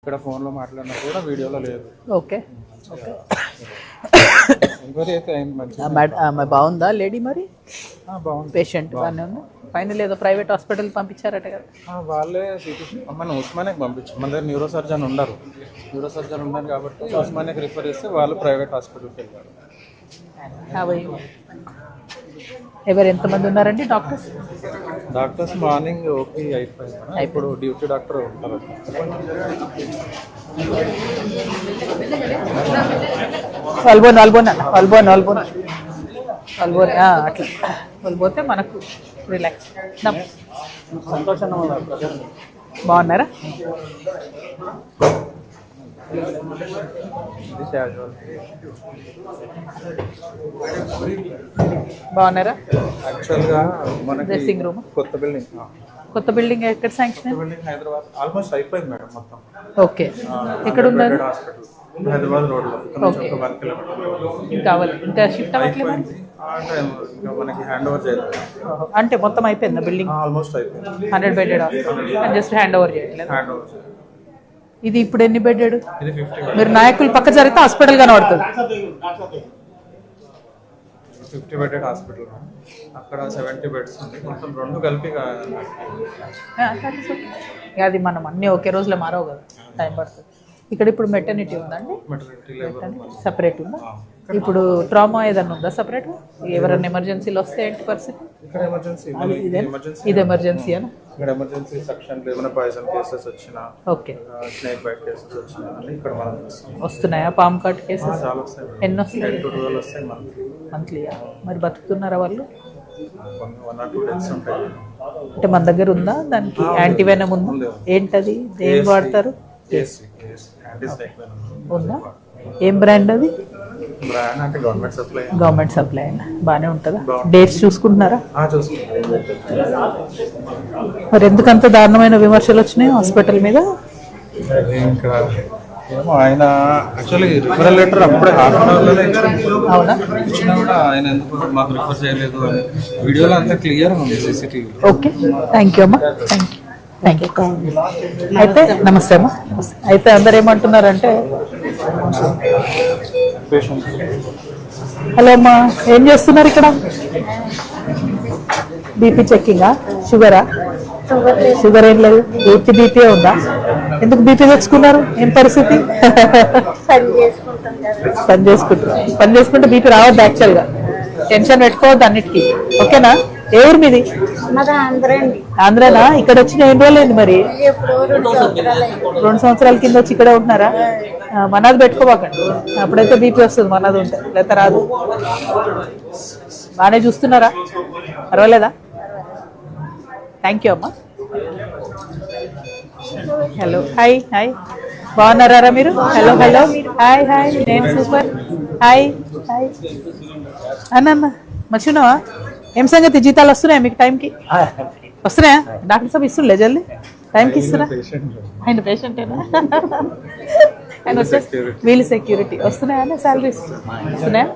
ఇక్కడ ఫోన్లో మాట్లాడినా కూడా వీడియోలో లేదు. ఓకే. ఓకే. ఎంక్వైరీ అయితే అయింది మంచిగా. ఆమె బాగుందా లేడీ మరి? ఆ, బాగుంది. పేషెంట్ బాగానే ఉందా. ఫైనల్ ఏదో ప్రైవేట్ హాస్పిటల్ పంపించారట కదా. ఆ, వాళ్ళే సిటీ మన ఉస్మానియాకి పంపించాం మన దగ్గర న్యూరో సర్జన్ ఉండరు. న్యూరో సర్జన్ ఉన్నారు కాబట్టి ఉస్మానియాకి రిఫర్ చేస్తే వాళ్ళు ప్రైవేట్ హాస్పిటల్కి వెళ్ళారు. How are you? ఎవరు ఎంతమంది ఉన్నారండి డాక్టర్స్? డాక్టర్స్ మార్నింగ్ ఓపీ అయిపోయింది ఇప్పుడు డ్యూటీ డాక్టర్ ఉంటారు. వల్బోన్ వల్బోన్ అన్న వల్బోన్ వల్బోన్ వల్బోన్ ఆ, అట్లా. వల్బోతే మనకు రిలాక్స్ సంతోషంగా బాగున్నారా? బాగున్నారా? యాక్చువల్గా మనకి డ్రెస్సింగ్ రూమ్ కొత్త బిల్డింగ్ కొత్త బిల్డింగ్ ఎక్కడ శాంక్షన్ బిల్డింగ్ హైదరాబాద్. ఆల్మోస్ట్ అయిపోయింది మేడం మొత్తం. ఓకే. ఎక్కడ ఉన్నారు? హైదరాబాద్ కిలోమీటర్. ఇంకా షిఫ్ట్ అవ్వట్లేదు? అంటే ఇంకా మనకి హ్యాండ్ ఓవర్ చేయలేదు అంటే మొత్తం అయిపోయిందా బిల్డింగ్ ఆల్మోస్ట్ అయిపోయింది. Hundred bedded just hand over చేయట్లేదు. హ్యాండ్ ఓవర్ ఇది ఇప్పుడు ఎన్ని బెడెడ్ ఇది ఫిఫ్టీ మీరు నాయకులు పక్క జరిగితే హాస్పిటల్ కనబడుతుంది ఫిఫ్టీ బెడెడ్ హాస్పిటల్ అక్కడ సెవెంటీ బెడ్స్ ఉంది మొత్తం రెండు కలిపి అది మనం అన్నీ ఒకే రోజులో మారవు కదా. టైం పడుతుంది. ఇక్కడ ఇప్పుడు మెటర్నిటీ ఉందండి సపరేట్ ఉందా? ఇప్పుడు ట్రామా ఏదన్నా ఉందా సపరేట్ ఎవరైనా ఎమర్జెన్సీలు వస్తే ఏంటి పరిస్థితి? ఇక్కడ ఎమర్జెన్సీ ఎమర్జెన్సీ ఇది? ఎమర్జెన్సీ అని ఇక్కడ ఎమర్జెన్సీ సెక్షన్ ఏమైనా పాయిజన్ కేసెస్ వచ్చినా ఓకే. స్నేక్ బైట్ కేసెస్ వచ్చినా అన్ని ఇక్కడ మనం చూస్తాం వస్తున్నాయా పామ్ కట్ కేసెస్ చాలా వస్తాయి ఎన్ని వస్తాయి టు ట్వెల్వ్ వస్తాయి మనకి మంత్లీయా మరి బతుకుతున్నారా వాళ్ళు? వన్ ఆర్ టూ డేస్ ఉంటాయి అంటే మన దగ్గర ఉందా? దానికి యాంటీవెనమ్ ఉందా. ఏంటది? దేని వాడతారు? ఉందా? ఏం బ్రాండ్ అది? గవర్నమెంట్ సప్లై గవర్నమెంట్ సప్లై అయినా బాగానే ఉంటుందా? డేట్స్ చూసుకుంటున్నారా? చూసుకుంటాం మరి ఎందుకంత దారుణమైన విమర్శలు వచ్చినాయి హాస్పిటల్ మీద? ఆయన యాక్చువల్లీ రిఫరల్ లెటర్ అప్పుడే హాఫ్ అన్ అవర్లోనే అవునా? ఇచ్చినా కూడా ఆయన ఎందుకు మాకు రిఫర్ చేయలేదు అని. వీడియోలో అంతా క్లియర్ ఉంది సీసీటీవీ ఓకే. థ్యాంక్ యూ అమ్మా. థ్యాంక్ యూ థ్యాంక్ యూ అయితే నమస్తే అమ్మా. అయితే అందరు ఏమంటున్నారంటే హలో అమ్మా ఏం చేస్తున్నారు ఇక్కడ? బీపీ చెక్కింగా షుగరా షుగర్ ఏం లేదు. బీపీ బీపీ ఉందా? ఎందుకు బీపీ తెచ్చుకున్నారు? ఏం పరిస్థితి? పని చేసుకుంటాం కదా. పని చేసుకుంటారు. పని చేసుకుంటే బీపీ రావద్దు యాక్చువల్గా టెన్షన్ పెట్టుకోవద్దు అన్నిటికీ. ఓకేనా ఏ ఊరు మీది? ఆంధ్రానా? ఇక్కడ వచ్చిన ఎన్ని రోజులైంది మరి? రెండు సంవత్సరాలు కింద వచ్చి ఇక్కడే ఉంటున్నారా? మనది పెట్టుకోబాకండి. అప్పుడైతే బీపీ వస్తుంది మనది ఉంటే. లేకపోతే రాదు. బాగానే చూస్తున్నారా? పర్వాలేదా? థ్యాంక్ యూ అమ్మా. హలో హాయ్ హాయ్ బాగున్నారా మీరు? హలో హలో హాయ్ హాయ్ నేను సూపర్ హాయ్ హాయ్ అన్న మంచిగున్నావా? ఏం సంగతి? జీతాలు వస్తున్నాయా మీకు టైంకి? వస్తున్నాయా? డాక్టర్ సాబ్ ఇస్తుండే జల్దీ? టైంకి ఇస్తున్నా పేషెంట్ ఆయన పేషెంటేనా ఆయన వచ్చే వీళ్ళు సెక్యూరిటీ వస్తున్నాయా శాలరీస్ వస్తున్నాయా?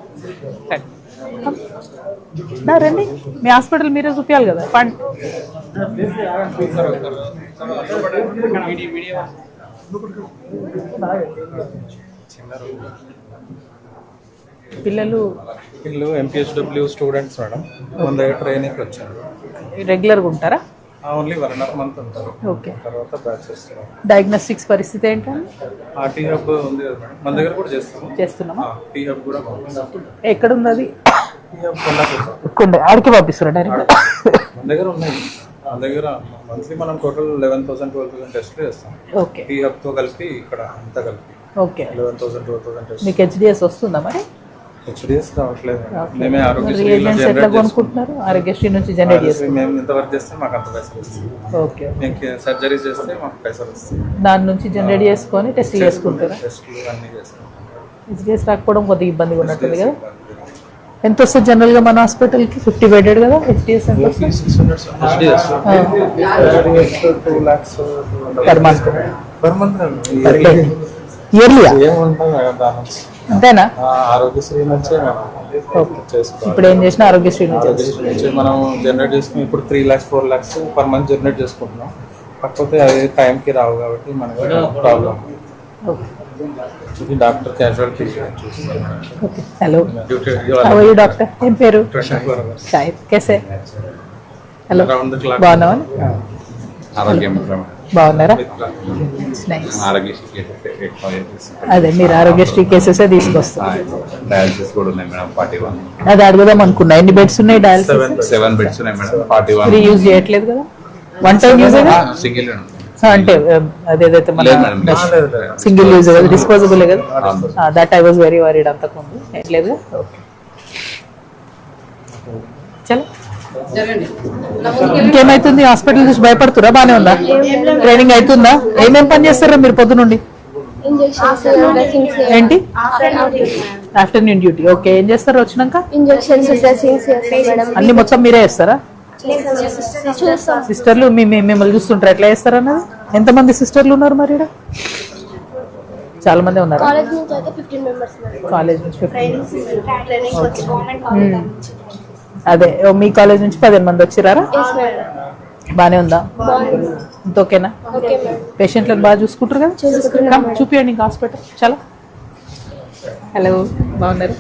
రండి. మీ హాస్పిటల్ మీరే చూపించాలి కదా. ఫండ్ పిల్లలు? వీళ్ళు ఎంపీహెచ్డబ్ల్యూ స్టూడెంట్స్ మేడం. మన దగ్గర ట్రైనింగ్ వచ్చారు. రెగ్యులర్గా ఉంటారా? Only one and half month ఉంటారు. ఓకే. తర్వాత బ్యాచ్ చేస్తారు డయాగ్నోస్టిక్స్ పరిస్థితి ఏంటండి? ఆ టీ హబ్ ఉంది కదా మేడం. మన దగ్గర కూడా చేస్తాము చేస్తున్నామా? టీ హబ్ కూడా పంపిస్తాం ఎక్కడ ఉంది అది టీ హబ్ కొల్లాపూర్ కొండ ఆడికి డైరెక్ట్ మన దగ్గర ఉన్నాయి. మన దగ్గర మంత్లీ మనం total eleven thousand twelve thousand టెస్ట్లు చేస్తాం. ఓకే. టీ హబ్తో కలిపి ఇక్కడ అంతా కలిపి. Okay. Eleven thousand twelve thousand test మీకు హెచ్డిఎస్ వస్తుందా మరి? హెచ్డిఎస్ రావట్లేదు మేమే ఎట్లా జనరేట్ కొనుక్కుంటున్నారు? ఆరోగ్యశ్రీ నుంచి జనరేట్ చేస్తారు మేము ఎంత వర్క్ చేస్తే మాకు అంత పైసలు వస్తాయి. ఓకే మేము సర్జరీస్ చేస్తే మాకు పైసలు వస్తాయి. దాని నుంచి జనరేట్ చేసుకొని టెస్ట్ చేసుకుంటారా? టెస్ట్లు అన్నీ చేస్తాం హెచ్డిఎస్ రాకపోవడం కొద్దిగా ఇబ్బందిగా ఉన్నట్టుంది కదా? ఎంత వస్తుంది జనరల్గా మన హాస్పిటల్కి ఫిఫ్టీ బెడెడ్ కదా? HDS per month per month ఇయర్లీయా అంతేనా? ఆ, ఆరోగ్యశ్రీ నుంచే ఇప్పుడు ఏం చేసినా ఆరోగ్యశ్రీ నుంచి. మనం జనరేట్ చేసుకుని ఇప్పుడు three lakhs four lakhs per month generate చేసుకుంటున్నాం. కాకపోతే అది టైంకి రావు కాబట్టి మనకి ప్రాబ్లం ఇది డాక్టర్ క్యాజువాలిటీ హలో. డాక్టర్? ఏం పేరు? కేసే హలో. Around the clock. బాగున్నావా? ఆరోగ్యం బాగున్నారా? అదే మీరు ఆరోగ్యశ్రీ కేసెస్ తీసుకొస్తారు? అది అడుగుదాం అనుకున్నా. ఎన్ని బెడ్స్ ఉన్నాయి డయాలసిస్ సెవెన్ సెవెన్ బెడ్స్ ఉన్నాయి madam forty one free use చేయట్లేదు కదా? వన్ టైం యూజ్ సింగిల్ అంటే అదేదైతే మన సింగిల్ యూజ్ కదా? డిస్పోజబుల్ కదా. That I was very worried అంతకుముందు. లేదు. ఓకే చలో. ఇంకేమైతుంది? హాస్పిటల్ చూసి భయపడుతురా? బానే ఉందా? ట్రైనింగ్ అవుతుందా ఏమేం పని చేస్తారా మీరు పొద్దు నుండి? ఇంజెక్షన్స్ డ్రెస్సింగ్స్ ఏంటి? Afternoon duty. ఓకే ఏం చేస్తారు వచ్చినాక? Injections dressings madam. అన్ని మొత్తం మీరే చేస్తారా? చూస్తాం సిస్టర్లు మీ మీ- మిమ్మల్ని చూస్తుంటారు? ఎట్లా చేస్తారు అన్నది? ఎంతమంది సిస్టర్లు ఉన్నారు మరి ఈడ? చాలా మంది ఉన్నారు? కాలేజ్ నుంచి ఫిఫ్టీన్ మెంబర్స్ మేడం కాలేజ్ నుంచి 15. Training government hmm. అదే ఓ మీ కాలేజ్ నుంచి పదిహేను మంది వచ్చిరారా? బానే ఉందా? ఇంత ఓకేనా? ఓకే మేడం పేషెంట్లను బాగా చూసుకుంటారు కదా? చూపియండి ఇంకా హాస్పిటల్ చాలా. హలో బాగున్నారు?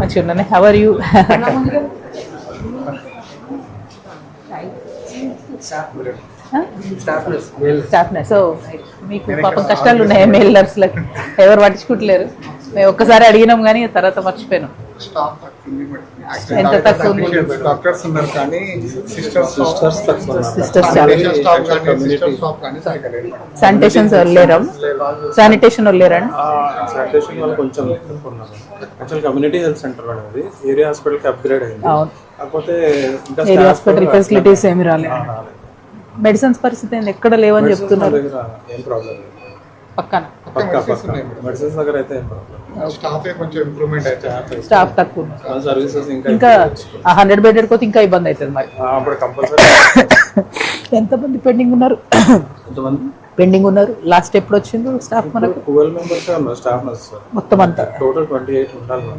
మంచిగా ఉన్నాను how are you staff nurse ఓ మీకు పాపం కష్టాలు ఉన్నాయి మెయిల్ నర్స్లకి ఎవరు పట్టించుకుంటలేరు? మేము ఒక్కసారి అడిగినాం కానీ తర్వాత మర్చిపోయాను. ఎంత తక్కువ డాక్టర్స్ ఉన్నారు కానీ సిస్టర్స్ సిస్టర్స్. శానిటేషన్ లేరా. శానిటేషన్ లేరండి ఆ, శానిటేషన్ వాళ్ళు కొంచెం యాక్చువల్ కమ్యూనిటీ హెల్త్ సెంటర్ హాస్పిటల్కి అప్గ్రేడ్ అయింది. కాకపోతే ఏరియా హాస్పిటల్ ఫెసిలిటీస్ ఏమి రాలేదు. మెడిసిన్స్ పరిస్థితి? ఎక్కడ లేవని చెప్తున్నారు. ఏం ప్రాబ్లం పక్కన. పక్కా పక్కా మెడిసిన్స్ దగ్గర అయితే స్టాఫ్ కొంచెం ఇంప్రూవ్మెంట్ అయితే స్టాఫ్ తక్కువ ఇంకా ఇంకా ఆ హండ్రెడ్ బెడెడ్ పోతే ఇంకా ఇబ్బంది అవుతుంది మరి కంపల్సరీ ఎంతమంది పెండింగ్ ఉన్నారు కొంతమంది పెండింగ్ ఉన్నారు లాస్ట్ ఎప్పుడు వచ్చింది స్టాఫ్ మనకు ట్వెల్వ్ మెంబర్స్ ఉన్నారు స్టాఫ్ నర్స్ మొత్తం అంతా టోటల్ ట్వంటీ ఎయిట్ ఉండాలి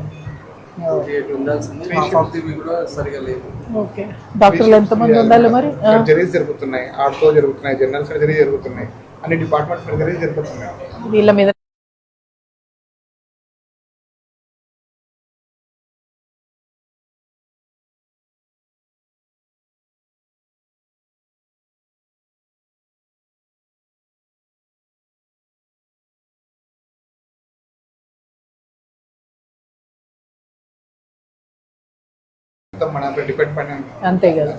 డాక్టర్లు ఎంతమంది ఉండాలి మరి సర్జరీస్ జరుగుతున్నాయి ఆర్తో జరుగుతున్నాయి జనరల్ సర్జరీ జరుగుతున్నాయి అన్ని డిపార్ట్మెంట్ సర్జరీస్ జరుగుతున్నాయి వీళ్ళ మీద మొత్తం మన డిపెండ్ పైన అంతే కదా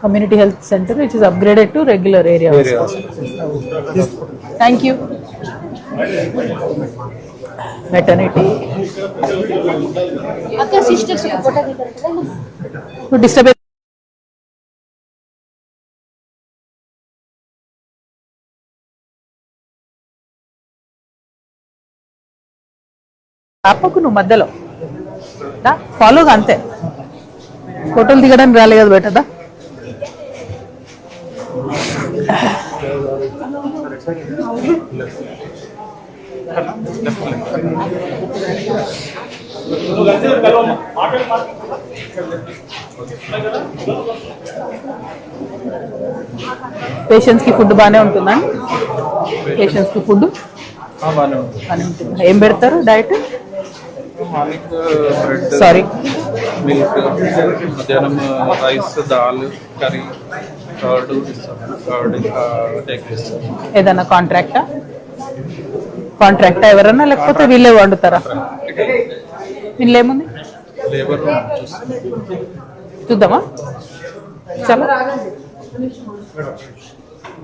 community health centre it is upgraded to regular area thank you maternity అక్కడ సిస్టర్స్ ఫోటో దిగారు కదా డిస్టర్బ్ ఆపకు నువ్వు మధ్యలో. ఫాలోగా అంతే. ఫోటోలు దిగడానికి రాలే కదా బెటదా పేషెంట్స్కి ఫుడ్ బాగానే ఉంటుందా? పేషెంట్స్కి ఫుడ్ బాగానే ఉంటుంది. ఏం పెడతారు డైట్? సారీ మిల్క్ మధ్యాహ్నం రైస్ దాల్ కర్రీ. ఇస్తాం ఏదన్నా కాంట్రాక్టా? కాంట్రాక్టా ఎవరన్నా లేకపోతే వీళ్ళే వండుతారా? వీళ్ళు ఏముంది లేబర్ చూస్తాం. చూద్దామా? చాలా.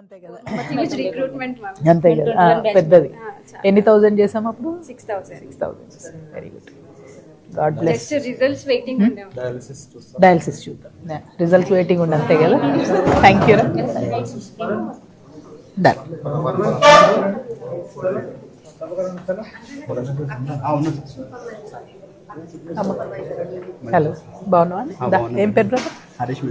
అంతే కదా. అంతే పెద్దది. ఎన్ని థౌజండ్ చేసాం అప్పుడు? Six thousand six thousand very good god bless results waiting ఉండే డయాలసిస్ చూస్తాం. డయాలసిస్ చూద్దాం. రిజల్ట్స్ వెయిటింగ్ ఉండి అంతే కదా. థ్యాంక్ యూ డన్ హలో బాగున్నావా? ఏం పేరు బ్రదర్? హరీష్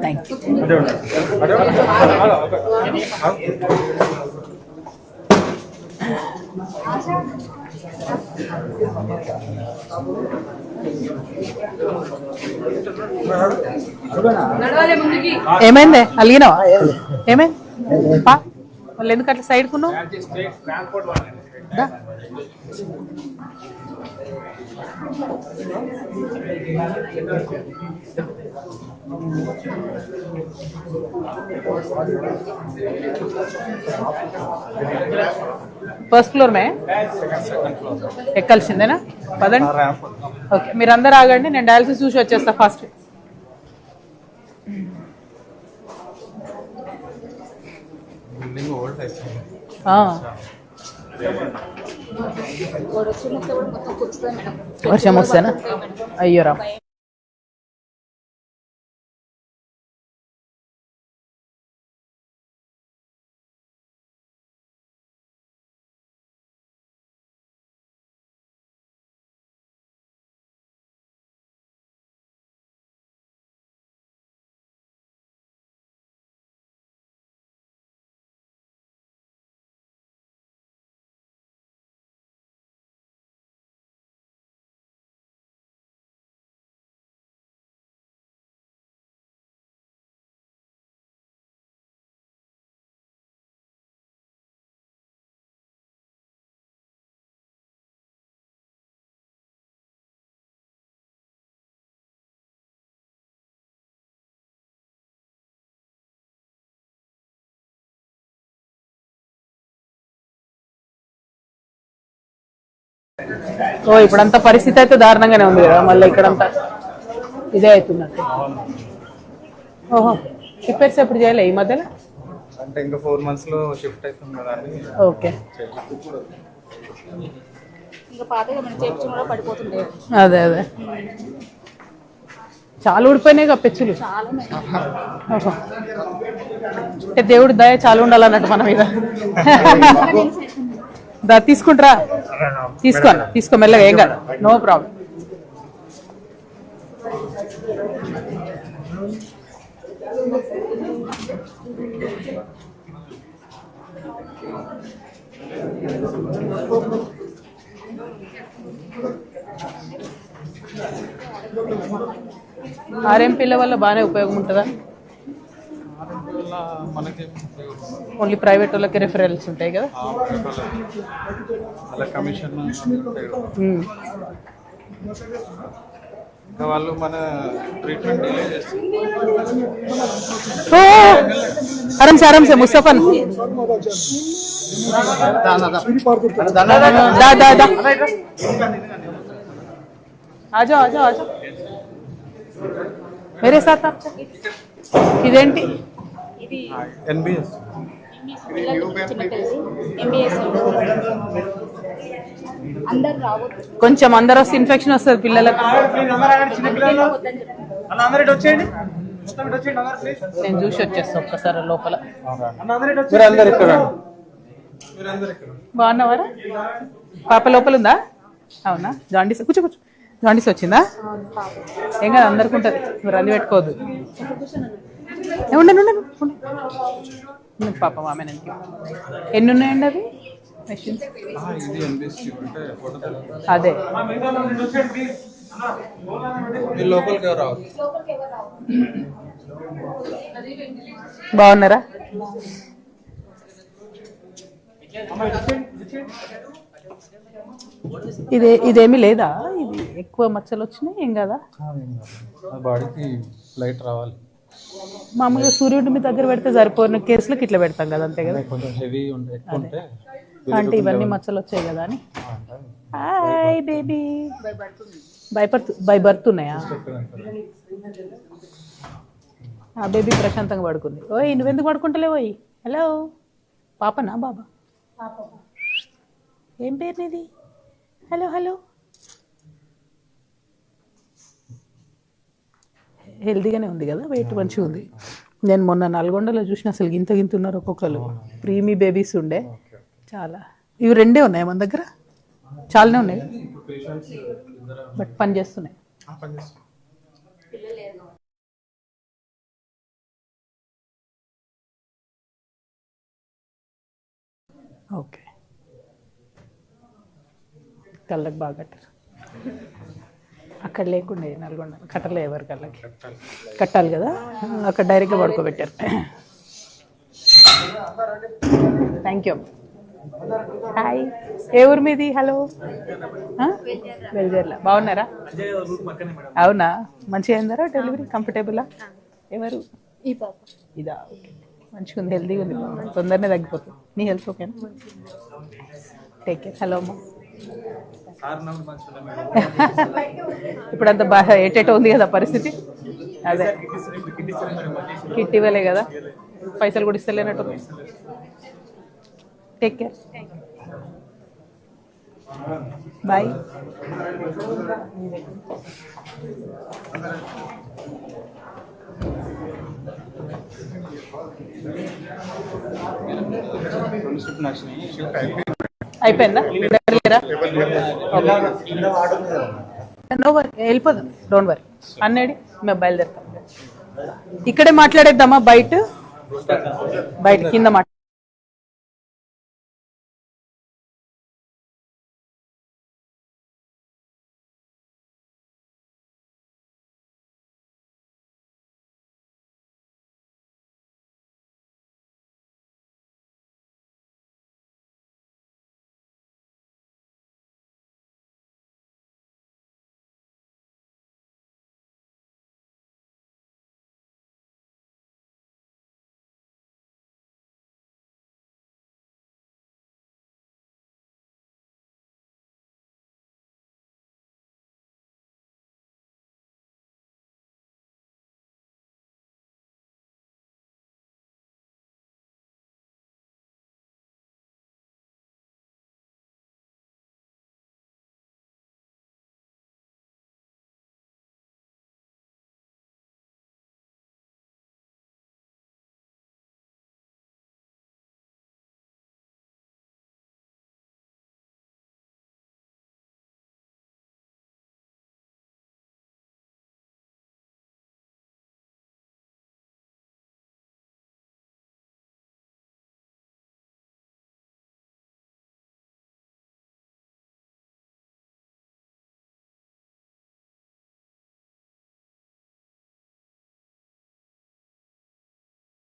థ్యాంక్ యూ ఏమైంది? అలిగినావా? ఏమైంది? పా. వాళ్ళు ఎందుకు అట్లా సైడ్ కున్నావు. ఫస్ట్ ఫ్లోర్ మే? ఎక్కాల్సిందేనా? పదండి. ఓకే మీరు అందరు ఆగండి నేను డయాలసిస్ చూసి వచ్చేస్తా ఫస్ట్ బిల్డింగ్ ఓల్డ్ అయిపోయింది వర్షం వస్తేనా? అయ్యోరా ఓ ఇప్పుడంతా పరిస్థితి అయితే దారుణంగానే ఉంది కదా మళ్ళీ ఇక్కడంతా ఇదే అవుతున్నట్టు. ఓహో రిపేర్స్ ఎప్పుడు చేయలే ఈ మధ్యలో అంటే ఇంకా ఫోర్ మంత్స్లో షిఫ్ట్ అవుతుంది కదా ఓకే. అదే అదే. చాలా ఊడిపోయినాయి కదా పెచ్చులు. అంటే దేవుడి దయ చాలా ఉండాలన్నట్టు మన మీద. దా తీసుకుంటారా. తీసుకో తీసుకో మెల్లగా ఏం కాదు. నో ప్రాబ్లం ఆర్ఎంపీల వల్ల బాగానే ఉపయోగం ఉంటుందా? వల్ల మనకి ఓన్లీ ప్రైవేట్ వాళ్ళకి రెఫరల్స్ ఉంటాయి కదా అలా కమిషన్ మ్మ్. ఇంకా వాళ్ళు మన ట్రీట్మెంట్ డిలే చేస్తారు ఓ! आराम से आराम से मुस्तफा दा दा दा आ जाओ आ जाओ आ जाओ मेरे साथ आप ఇదేంటి ఇది ఎన్బిఎస్. కొంచెం అందరు వస్తే ఇన్ఫెక్షన్ వస్తుంది పిల్లలకు. నేను చూసి వచ్చేస్తా ఒక్కసారి లోపల. బాగున్నావారా? పాప లోపల ఉందా? అవునా? జాండీస్ కూర్చో కూర్చో. జాండీస్ వచ్చిందా? ఏం కాదు అందరికి ఉంటుంది మీరు అన్ని పెట్టుకోవద్దు. ఉండండి ఉండండి ఉండండి. పాప ఆమె ఎన్ని ఉన్నాయండి అవి? మెషిన్స్. అదే. బాగున్నారా? ఇదే ఇదేమీ లేదా? ఇది ఎక్కువ మచ్చలు వచ్చినాయి ఏం కదా? బాడీకి లైట్ రావాలి. మామూలుగా సూర్యుడి మీ దగ్గర పెడితే సరిపోయిన కేసులకు ఇట్లా పెడతాం కదా అంతే కదా? కొంచెం హెవీ ఉంటే ఎక్కువ ఉంటే అంటే ఇవన్నీ మచ్చలు వచ్చాయి కదా అని. Hi baby. భయపడుతు భయపడుతున్నాయా? ఆ బేబీ ప్రశాంతంగా పడుకుంది. ఓయ్ నువ్వెందుకు పడుకుంటలేవు ఓయ్? హలో పాపనా బాబా? ఏం పేరు నీది? హలో హలో హెల్తీగానే ఉంది కదా వెయిట్ మంచిగా ఉంది. నేను మొన్న నల్గొండలో చూసిన అసలు గింత గింత ఉన్నారు ఒక్కొక్కరు ప్రీమీ బేబీస్ ఉండే. చాలా. ఇవి రెండే ఉన్నాయి మన దగ్గర? చాలానే ఉన్నాయి. బట్ పని చేస్తున్నాయి. ఓకే. కళ్ళకి బాగా కట్టారు. అక్కడ లేకుండే నల్గొండ. కట్టలే ఎవరి కళ్ళకి. కట్టాలి. కదా? అక్కడ డైరెక్ట్గా పడుకోబెట్టారు. థ్యాంక్ యూ హాయ్ ఏ ఊరు మీది? హలో వెల్జర్ల బాగున్నారా? అవునా? మంచిగా అయిందరా డెలివరీ? కంఫర్టబులా? ఎవరు? ఈ పాప. ఇదా? ఓకే. మంచిగా ఉంది హెల్తీగా ఉంది తొందరనే తగ్గిపోతుంది. నీ హెల్త్ ఓకేనా? టేక్ కేర్ హలో అమ్మా ఇప్పుడు అంత బాగా ఎటెటో ఉంది కదా పరిస్థితి. అదే. కిట్ ఇవ్వలే కదా. పైసలు కూడా ఇస్తలేనట్టు టేక్ కేర్ బాయ్ అయిపోయిందా? లేరా నో వరీ వెళ్ళిపోదాం. డోంట్ వరీ అన్నేడి మేము బయలుదేరుతాం. ఇక్కడే మాట్లాడేద్దామా? బయట? బయట కింద మాట్లా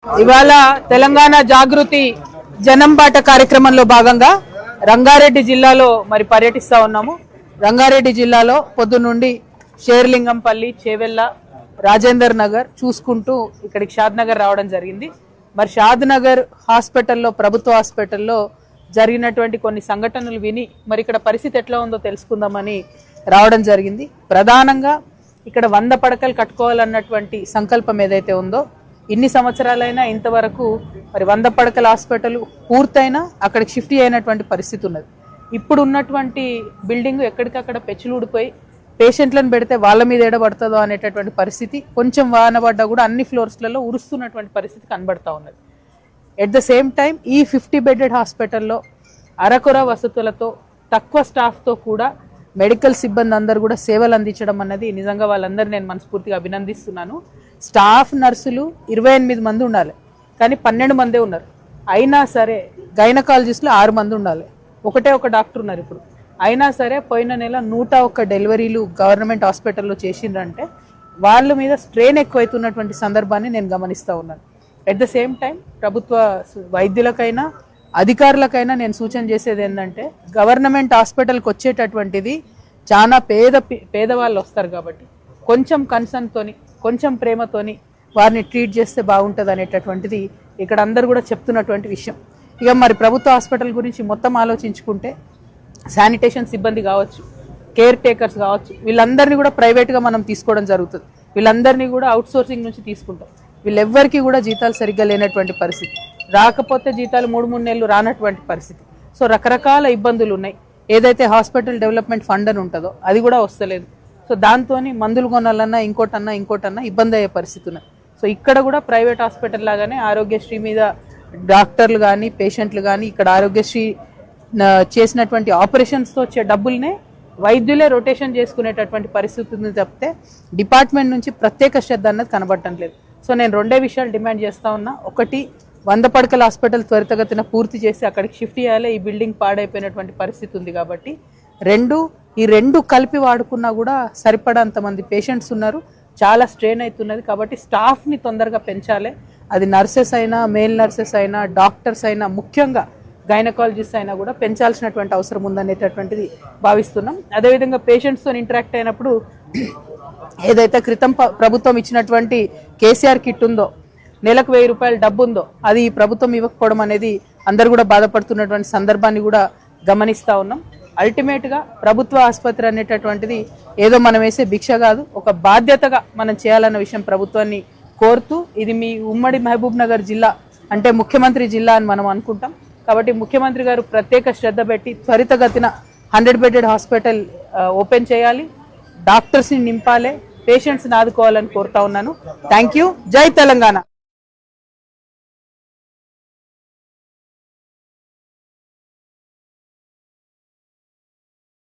ఇవాళ తెలంగాణ జాగృతి జనంబాట కార్యక్రమంలో భాగంగా రంగారెడ్డి జిల్లాలో మరి పర్యటిస్తా ఉన్నాము. రంగారెడ్డి జిల్లాలో పొద్దునుండి షేర్లింగంపల్లి చేవెళ్ళ రాజేందర్ నగర్ చూసుకుంటూ ఇక్కడికి షాద్ నగర్ రావడం జరిగింది. మరి షాద్ నగర్ హాస్పిటల్లో ప్రభుత్వ హాస్పిటల్లో జరిగినటువంటి కొన్ని సంఘటనలు విని మరి ఇక్కడ పరిస్థితి ఎట్లా ఉందో తెలుసుకుందామని రావడం జరిగింది. ప్రధానంగా ఇక్కడ వంద పడకలు కట్టుకోవాలన్నటువంటి సంకల్పం ఏదైతే ఉందో ఇన్ని సంవత్సరాలైనా ఇంతవరకు మరి వంద పడకల హాస్పిటల్ పూర్తయినా అక్కడికి షిఫ్ట్ అయినటువంటి పరిస్థితి ఉన్నది. ఇప్పుడు ఉన్నటువంటి బిల్డింగ్ ఎక్కడికక్కడ పెచ్చులు ఊడిపోయి పేషెంట్లను పెడితే వాళ్ళ మీద ఎడబడుతుందో అనేటటువంటి పరిస్థితి కొంచెం వాన పడ్డా కూడా అన్ని ఫ్లోర్స్లలో ఉరుస్తున్నటువంటి పరిస్థితి కనబడతా ఉన్నది. ఎట్ ద సేమ్ టైం ఈ ఫిఫ్టీ బెడెడ్ హాస్పిటల్లో అరకొర వసతులతో తక్కువ స్టాఫ్తో కూడా మెడికల్ సిబ్బంది అందరూ కూడా సేవలు అందించడం అన్నది నిజంగా వాళ్ళందరూ నేను మనస్ఫూర్తిగా అభినందిస్తున్నాను. స్టాఫ్ నర్సులు ఇరవై ఎనిమిది మంది ఉండాలి. కానీ పన్నెండు మందే ఉన్నారు. అయినా సరే గైనకాలజిస్టులు ఆరు మంది ఉండాలి. ఒకటే ఒక డాక్టర్ ఉన్నారు ఇప్పుడు. అయినా సరే పోయిన నెల నూట ఒక్క డెలివరీలు గవర్నమెంట్ హాస్పిటల్లో చేసిండ్రంటే వాళ్ళ మీద స్ట్రెయిన్ ఎక్కువైతున్నటువంటి సందర్భాన్ని నేను గమనిస్తూ ఉన్నాను. ఎట్ ద సేమ్ టైం ప్రభుత్వ వైద్యులకైనా అధికారులకైనా నేను సూచన చేసేది ఏంటంటే గవర్నమెంట్ హాస్పిటల్కి వచ్చేటటువంటిది చాలా పేద పేదవాళ్ళు వస్తారు కాబట్టి కొంచెం కన్సర్న్తోని కొంచెం ప్రేమతోని వారిని ట్రీట్ చేస్తే బాగుంటుంది అనేటటువంటిది ఇక్కడ అందరు కూడా చెప్తున్నటువంటి విషయం. ఇక మరి ప్రభుత్వ హాస్పిటల్ గురించి మొత్తం ఆలోచించుకుంటే శానిటేషన్ సిబ్బంది కావచ్చు కేర్ టేకర్స్ కావచ్చు వీళ్ళందరినీ కూడా ప్రైవేట్గా మనం తీసుకోవడం జరుగుతుంది. వీళ్ళందరినీ కూడా అవుట్సోర్సింగ్ నుంచి తీసుకుంటాం. వీళ్ళెవ్వరికీ కూడా జీతాలు సరిగ్గా లేనటువంటి పరిస్థితి. రాకపోతే జీతాలు మూడు మూడు నెలలు రానటువంటి పరిస్థితి. సో రకరకాల ఇబ్బందులు ఉన్నాయి. ఏదైతే హాస్పిటల్ డెవలప్మెంట్ ఫండ్ అని ఉంటుందో అది కూడా వస్తలేదు. సో దాంతో మందులు కొనాలన్నా ఇంకోటన్నా ఇంకోటన్నా ఇబ్బంది అయ్యే పరిస్థితి ఉన్నది. సో ఇక్కడ కూడా ప్రైవేట్ హాస్పిటల్ లాగానే ఆరోగ్యశ్రీ మీద డాక్టర్లు కానీ పేషెంట్లు కానీ ఇక్కడ ఆరోగ్యశ్రీ చేసినటువంటి ఆపరేషన్స్తో వచ్చే డబ్బుల్నే వైద్యులే రొటేషన్ చేసుకునేటటువంటి పరిస్థితి ఉంది తప్పితే డిపార్ట్మెంట్ నుంచి ప్రత్యేక శ్రద్ధ అన్నది కనబడటం లేదు. సో నేను రెండే విషయాలు డిమాండ్ చేస్తూ ఉన్నా. ఒకటి వంద పడకల హాస్పిటల్ త్వరితగతిన పూర్తి చేసి అక్కడికి షిఫ్ట్ చేయాలి. ఈ బిల్డింగ్ పాడైపోయినటువంటి పరిస్థితి ఉంది కాబట్టి. రెండు ఈ రెండు కలిపి వాడుకున్నా కూడా సరిపడంత మంది పేషెంట్స్ ఉన్నారు. చాలా స్ట్రెయిన్ అవుతున్నది కాబట్టి స్టాఫ్ని తొందరగా పెంచాలి. అది నర్సెస్ అయినా మేల్ నర్సెస్ అయినా డాక్టర్స్ అయినా ముఖ్యంగా గైనకాలజిస్ట్ అయినా కూడా పెంచాల్సినటువంటి అవసరం ఉందనేటటువంటిది భావిస్తున్నాం. అదేవిధంగా పేషెంట్స్తో ఇంటరాక్ట్ అయినప్పుడు ఏదైతే క్రితం ప్రభుత్వం ఇచ్చినటువంటి కేసీఆర్ కిట్ ఉందో నెలకు వెయ్యి రూపాయల డబ్బు ఉందో అది ఈ ప్రభుత్వం ఇవ్వకపోవడం అనేది అందరు కూడా బాధపడుతున్నటువంటి సందర్భాన్ని కూడా గమనిస్తూ ఉన్నాం. అల్టిమేట్గా ప్రభుత్వ ఆసుపత్రి అనేటటువంటిది ఏదో మనం వేసే భిక్ష కాదు ఒక బాధ్యతగా మనం చేయాలన్న విషయం ప్రభుత్వాన్ని కోరుతూ ఇది మీ ఉమ్మడి మహబూబ్ నగర్ జిల్లా అంటే ముఖ్యమంత్రి జిల్లా అని మనం అనుకుంటాం. కాబట్టి ముఖ్యమంత్రి గారు ప్రత్యేక శ్రద్ధ పెట్టి త్వరితగతిన హండ్రెడ్ బెడెడ్ హాస్పిటల్ ఓపెన్ చేయాలి. డాక్టర్స్ని నింపాలి పేషెంట్స్ని ఆదుకోవాలని కోరుతా ఉన్నాను. Thank you. జై తెలంగాణ.